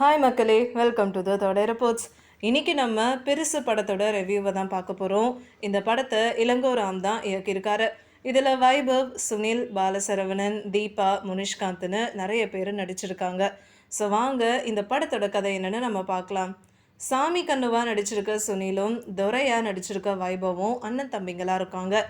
Hi மக்களே. Welcome to the தோட reports இன்றைக்கி நம்ம பெருசு படத்தோட ரிவ்யூவை தான் பார்க்க போகிறோம் இந்த படத்தை இளங்கோராம் தான் இயக்கியிருக்காரு. இதில் வைபவ் சுனில் பாலசரவணன் தீபா முனிஷ்காந்த்னு நிறைய பேர் நடிச்சிருக்காங்க. ஸோ வாங்க இந்த படத்தோட கதை என்னென்னு நம்ம பார்க்கலாம். சாமி கண்ணுவா நடிச்சிருக்க சுனிலும் துரையா நடிச்சிருக்க வைபவும் அண்ணன் தம்பிங்களா இருக்காங்க.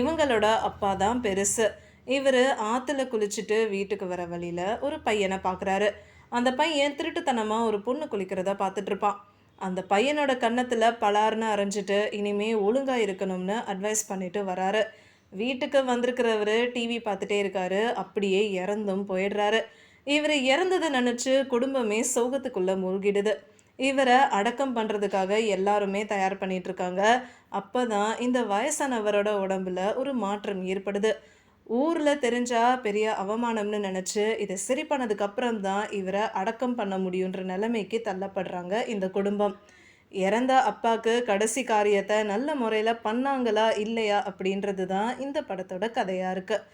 இவங்களோட அப்பா தான் பெருசு. இவர் ஆற்றுல குளிச்சுட்டு வீட்டுக்கு வர வழியில் ஒரு பையனை பார்க்குறாரு அந்த பையன் திருட்டுத்தனமாக ஒரு பொண்ணு குளிக்கிறத பார்த்துட்ருப்பான் அந்த பையனோட கன்னத்தில் பலார்னு அரைஞ்சிட்டு இனிமே ஒழுங்காக இருக்கணும்னு அட்வைஸ் பண்ணிட்டு வராரு. வீட்டுக்கு வந்திருக்கிறவர் டிவி பார்த்துட்டே இருக்காரு. அப்படியே இறந்தும் போயிடுறாரு. இவர் இறந்ததை நினச்சி குடும்பமே சோகத்துக்குள்ளே மூழ்கிடுது. இவரை அடக்கம் பண்ணுறதுக்காக எல்லாருமே தயார் பண்ணிகிட்ருக்காங்க இருக்காங்க. அப்போ தான் இந்த வயசானவரோட உடம்புல ஒரு மாற்றம் ஏற்படுது. ஊரில் தெரிஞ்சால் பெரிய அவமானம்னு நினச்சி இதை சரி பண்ணதுக்கப்புறம் தான் இவரை அடக்கம் பண்ண முடியுன்ற நிலைமைக்கு தள்ளப்படுறாங்க இந்த குடும்பம். இறந்த அப்பாவுக்கு கடைசி காரியத்தை நல்ல முறையில் பண்ணாங்களா இல்லையா அப்படின்றது தான் இந்த படத்தோட கதையாக இருக்குது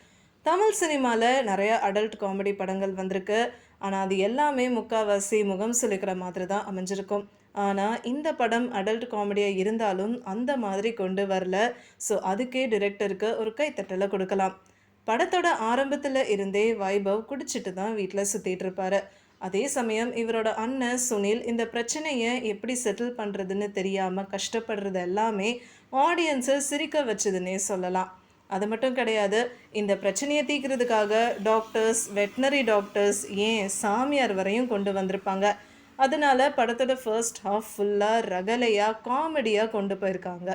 தமிழ் சினிமாவில் நிறைய அடல்ட் காமெடி படங்கள் வந்திருக்கு. ஆனால் அது எல்லாமே முக்காவாசி முகம் சுளிக்கிற மாதிரி தான் அமைஞ்சிருக்கும். ஆனால் இந்த படம் அடல்ட் காமெடியாக இருந்தாலும் அந்த மாதிரி கொண்டு வரல. ஸோ அதுக்கே டிரெக்டருக்கு ஒரு கைத்தட்டலை கொடுக்கலாம். படத்தோட ஆரம்பத்தில் இருந்தே வைபவ் குடிச்சிட்டு தான் வீட்டில் சுற்றிட்டு இருப்பாரு. அதே சமயம் இவரோட அண்ணன் சுனில் இந்த பிரச்சனையை எப்படி செட்டில் பண்ணுறதுன்னு தெரியாமல் கஷ்டப்படுறது எல்லாமே ஆடியன்ஸை சிரிக்க வச்சதுன்னே சொல்லலாம். அது மட்டும் கிடையாது இந்த பிரச்சனையை தீர்க்கிறதுக்காக டாக்டர்ஸ் வெட்டினரி டாக்டர்ஸ் ஏன் சாமியார் வரையும் கொண்டு வந்திருப்பாங்க? அதனால படத்தோட ஃபர்ஸ்ட் ஹாஃப் ஃபுல்லாக ரகலையாக காமெடியாக கொண்டு போயிருக்காங்க.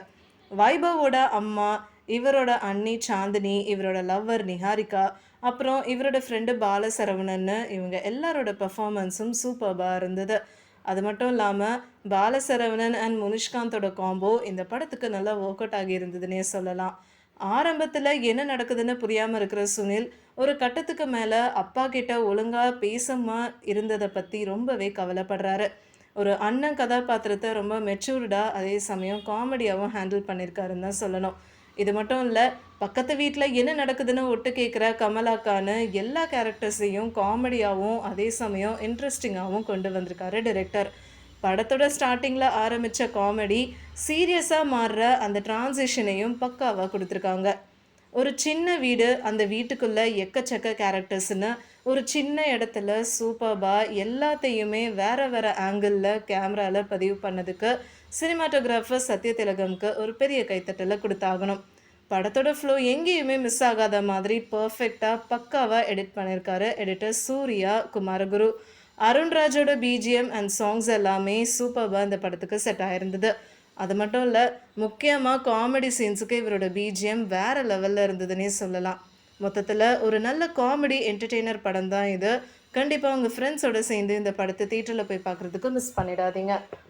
வைபவோட அம்மா இவரோட அண்ணி சாந்தினி இவரோட லவ்வர் நிஹாரிகா அப்புறம் இவரோட ஃப்ரெண்டு பாலசரவணன்னு இவங்க எல்லாரோட பெர்ஃபார்மன்ஸும் சூப்பர்பாக இருந்தது. அது மட்டும் இல்லாமல் பாலசரவணன் அண்ட் முனிஷ்காந்தோட காம்போ இந்த படத்துக்கு நல்லா ஒர்க் அவுட் ஆகியிருந்ததுன்னே சொல்லலாம். ஆரம்பத்தில் என்ன நடக்குதுன்னு புரியாமல் இருக்கிற சுனில் ஒரு கட்டத்துக்கு மேலே அப்பா கிட்ட ஒழுங்காக பேசாமல் இருந்ததை பற்றி ரொம்பவே கவலைப்படுறாரு. ஒரு அண்ணன் கதாபாத்திரத்தை ரொம்ப மெச்சூர்டாக அதே சமயம் காமெடியாகவும் ஹேண்டில் பண்ணியிருக்காருன்னு தான் சொல்லணும். இது மட்டும் இல்லை பக்கத்து வீட்டில் என்ன நடக்குதுன்னு ஒட்டு கேட்குற கமலாக்கான்னு எல்லா கேரக்டர்ஸையும் காமெடியாகவும் அதே சமயம் இன்ட்ரெஸ்டிங்காகவும் கொண்டு வந்திருக்காரு டிரெக்டர் படத்தோட ஸ்டார்டிங்கில் ஆரம்பித்த காமெடி சீரியஸாக மாறுற அந்த டிரான்சிஷனையும் பக்காவாக கொடுத்துருக்காங்க. ஒரு சின்ன வீடு அந்த வீட்டுக்குள்ளே எக்கச்சக்க கேரக்டர்ஸ்னு ஒரு சின்ன இடத்துல சூப்பர்பாக எல்லாத்தையுமே வேறு வேறு ஆங்கிளில் கேமராவில் பதிவு பண்ணதுக்கு சினிமாட்டோகிராஃபர் சத்யதிலகம்க்கு ஒரு பெரிய கைத்தட்டலை கொடுத்தாகணும். படத்தோட ஃப்ளோ எங்கேயுமே மிஸ் ஆகாத மாதிரி பர்ஃபெக்டாக பக்காவாக எடிட் பண்ணியிருக்காரு எடிட்டர் சூர்யா குமாரகுரு. அருண்ராஜோட பிஜிஎம் அண்ட் சாங்ஸ் எல்லாமே சூப்பராக இந்த படத்துக்கு செட் ஆகிருந்தது அது மட்டும் இல்லை முக்கியமாக காமெடி சீன்ஸுக்கு இவரோட பிஜிஎம் வேறு லெவலில் இருந்ததுன்னே சொல்லலாம். மொத்தத்தில் ஒரு நல்ல காமெடி என்டர்டெய்னர் படம் தான் இது கண்டிப்பாக உங்கள் ஃப்ரெண்ட்ஸோட சேர்ந்து இந்த படத்தை தேட்டரில் போய் பார்க்குறதுக்கு மிஸ் பண்ணிடாதீங்க.